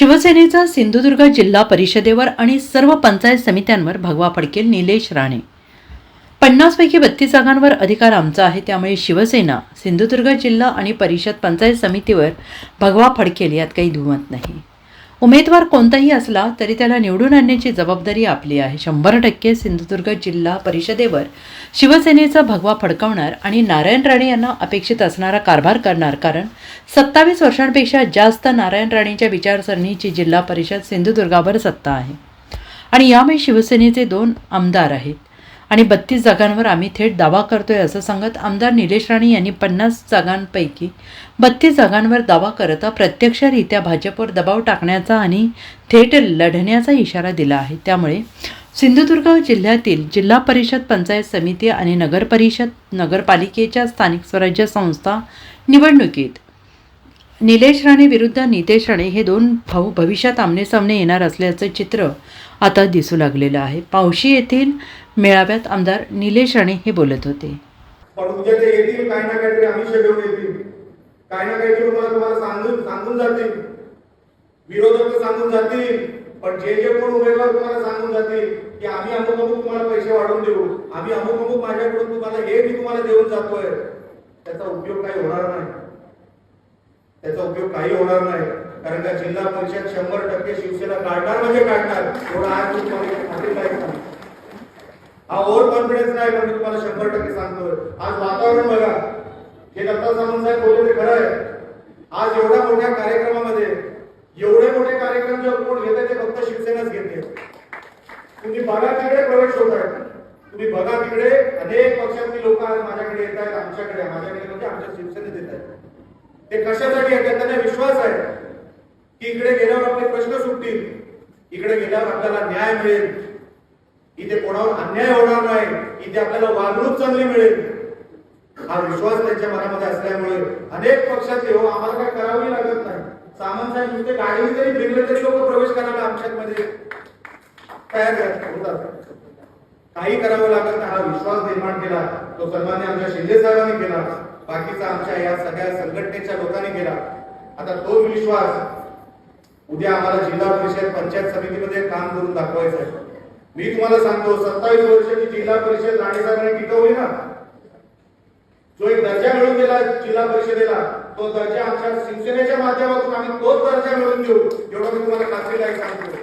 शिवसेनेचा सिंधुदुर्ग जिल्हा परिषदेवर आणि सर्व पंचायत समित्यांवर भगवा फडकेल निलेश राणे. पन्नासपैकी बत्तीस जागांवर अधिकार आमचा आहे त्यामुळे शिवसेना सिंधुदुर्ग जिल्हा आणि परिषद पंचायत समितीवर भगवा फडकेल यात काही दुमत नाही. उमेदवार कोणताही असला तरी त्याला निवडून आणण्याची जबाबदारी आपली आहे. शंभर टक्के सिंधुदुर्ग जिल्हा परिषदेवर शिवसेनेचा भगवा फडकवणार आणि नारायण राणे यांना अपेक्षित असणारा कारभार करणार. कारण सत्तावीस वर्षांपेक्षा जास्त नारायण राणेंच्या विचारसरणीची जिल्हा परिषद सिंधुदुर्गावर सत्ता आहे. आणि यामुळे शिवसेनेचे दोन आमदार आहेत. आणि बत्तीस जागांवर आम्ही थेट दावा करतोय असं सांगत आमदार निलेश राणे यांनी पन्नास जागांपैकी बत्तीस जागांवर दावा करता प्रत्यक्षरित्या भाजपवर दबाव टाकण्याचा आणि थेट लढण्याचा इशारा दिला आहे. त्यामुळे सिंधुदुर्ग जिल्ह्यातील जिल्हा परिषद पंचायत समिती आणि नगरपरिषद नगरपालिकेच्या स्थानिक स्वराज्य संस्था निवडणुकीत निलेश राणे विरुद्ध नितेश राणे हे दोन भाऊ भविष्यात आमनेसामने येणार असल्याचं चित्र आता दिसू लागलेलं आहे. पावशी येथील मेळाव्यात आमदार निलेश राणे हे बोलत होते. पण उद्या ते येतील काही ना काहीतरी आमिष घेऊन येतील काही ना काहीतरी तुम्हाला तुम्हाला सांगून सांगून जातील. विरोधक तर सांगून जातील पण जे जे कोण उमेदवार तुम्हाला सांगून जातील की आम्ही अमुक अमुक तुम्हाला पैसे वाढवून देऊ. आम्ही अमुक अमुक माझ्याकडून तुम्हाला हे मी तुम्हाला देऊन जातोय. त्याचा उपयोग काही होणार नाही. त्याचा उपयोग काही होणार नाही. कारण का जिल्हा परिषद शंभर टक्के शिवसेना काढणार म्हणजे काढणार. एवढा आज तुम्हाला हा ओव्हर कॉन्फिडन्स नाही पण मी तुम्हाला शंभर टक्के सांगतोय. आज वातावरण बघा. हे दत्ता सामंत साहेब बोलले ते खरं आहे. आज एवढ्या मोठ्या कार्यक्रमामध्ये एवढे मोठे कार्यक्रम जे कोण घेते ते फक्त शिवसेनाच घेते. तुम्ही बघा तिकडे प्रवेश होत आहे. तुम्ही बघा तिकडे अनेक पक्षातली लोक आज माझ्याकडे येत आहेत आमच्याकडे. माझ्याकडे म्हणजे आमच्या शिवसेनेत येत आहेत. ते कशासाठी आहे त्यांना विश्वास आहे. की इकडे गेल्यावर आपले प्रश्न सुटतील. इकडे गेल्यावर आपल्याला न्याय मिळेल. इथे कोणावर अन्याय होणार नाही. इथे आपल्याला वागणूक चांगली मिळेल. हा विश्वास त्यांच्या मनामध्ये असल्यामुळे अनेक पक्षाचे हो आम्हाला काय करावी लागत नाही. सामंत साहेब गाडी जरी फिरले तरी लोक प्रवेश करायला आमच्यामध्ये तयार होतात. काही करावं लागत हा विश्वास निर्माण केला. तो सर्वांनी आमच्या शिंदे साहेबांनी केला. बाकीचा आमच्या या सगळ्या संघटनेच्या लोकांनी केला. आता तो विश्वास उद्या आम्हाला जिल्हा परिषद पंचायत समितीमध्ये काम करून दाखवायचं आहे. मी तुम्हाला सांगतो सत्तावीस वर्षाची जिल्हा परिषद राणेसाहेबांनी टिकवली ना? जो एक दर्जा मिळून दिला जिल्हा परिषदेला तो दर्जा आमच्या शिवसेनेच्या माध्यमातून आम्ही तोच दर्जा मिळून देऊ. एवढं मी तुम्हाला खात्रीलायक सांगतो.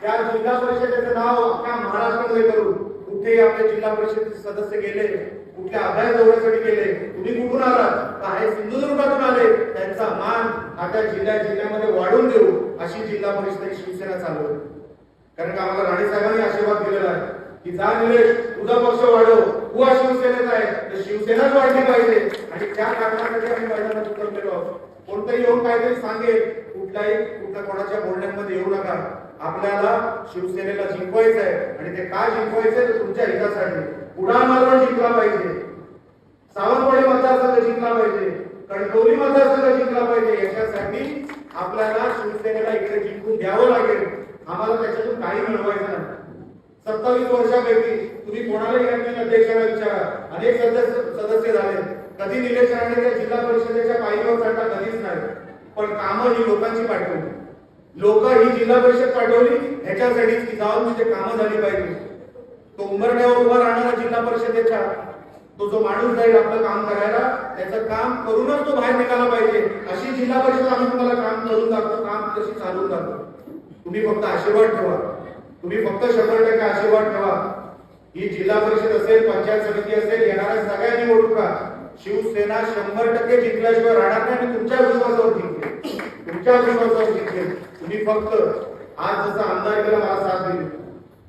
त्या जिल्हा परिषदेचं नाव अख्ख्या महाराष्ट्रामध्ये करू. कुठेही आपले जिल्हा परिषदेचे सदस्य गेले कुठल्या अभ्यास दौऱ्यासाठी गेले तुम्ही कुठून आलात? का हे सिंधुदुर्गातून आले? त्यांचा मान आता जिल्ह्या जिल्ह्यामध्ये वाढून देऊ अशी जिल्हा परिषद शिवसेना चालू आहे. कारण का आम्हाला राणे साहेबांनी आशीर्वाद दिलेला आहे. की जा निलेश तुझा पक्ष वाढव तू हा शिवसेनेचा आहे. तर शिवसेनाच वाढली पाहिजे. आणि त्या कारणासाठी आम्ही मैदानात उतरलेलो आहोत. कोणतरी येऊन काहीतरी सांगेल. कुठलाही कुठल्या कोणाच्या बोलण्यामध्ये येऊ नका. आपल्याला शिवसेनेला जिंकवायचं आहे आणि ते काय जिंकवायचंय तर तुमच्या हितासाठी. पुढा मालवण जिंकला पाहिजे. सावंतवाडी मतदारसंघ जिंकला पाहिजे. कणकवली मतदारसंघ जिंकला पाहिजे. याच्यासाठी आपल्याला शिवसेनेला इकडे जिंकून द्यावं लागेल. आम्हाला त्याच्यातून काही मिळवायचं नाही. सत्तावीस वर्षापैकी तुम्ही कोणालाही एमपी अध्यक्षाला विचारा. अनेक सदस्य सदस्य झाले. कधी निलेश राणे जिल्हा परिषदेच्या पायरीवर चढला कधीच नाही. पण कामं ही लोकांची पाठवली. लोक ही जिल्हा परिषद पाठवली ह्याच्यासाठीच की जाऊन तिथे कामं झाली पाहिजे. तो उंबरड्यावर उभा राहणारा जिल्हा परिषदेच्या तो जो माणूस जाईल आपलं काम करायला त्याचं काम करूनच तो बाहेर निघाला पाहिजे. अशी जिल्हा परिषद आम्ही तुम्हाला काम करून दाखवतो काम तशी चालून जातो तुम्ही फक्त आशीर्वाद ठेवा. तुम्ही फक्त शंभर टक्के आशीर्वाद ठेवा. ही जिल्हा परिषद असेल पंचायत समिती असेल येणाऱ्या सगळ्या निवडणुका शिवसेना शंभर टक्के जिंकल्याशिवाय राहणार नाही आणि तुमच्या विश्वासावर जिंकते. तुमच्या विश्वासावर जिंकेल तुम्ही फक्त आज जसं आमदार केला मला साथ दिली.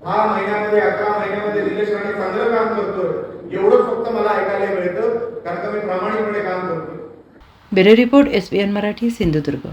दहा महिन्यामध्ये अकरा महिन्यामध्ये निलेश राणे चांगलं काम करतोय. एवढंच फक्त मला ऐकायला मिळतं कारण का मी प्रामाणिकपणे काम करतोय. Bureau report S B N Marathi Sindhudurg.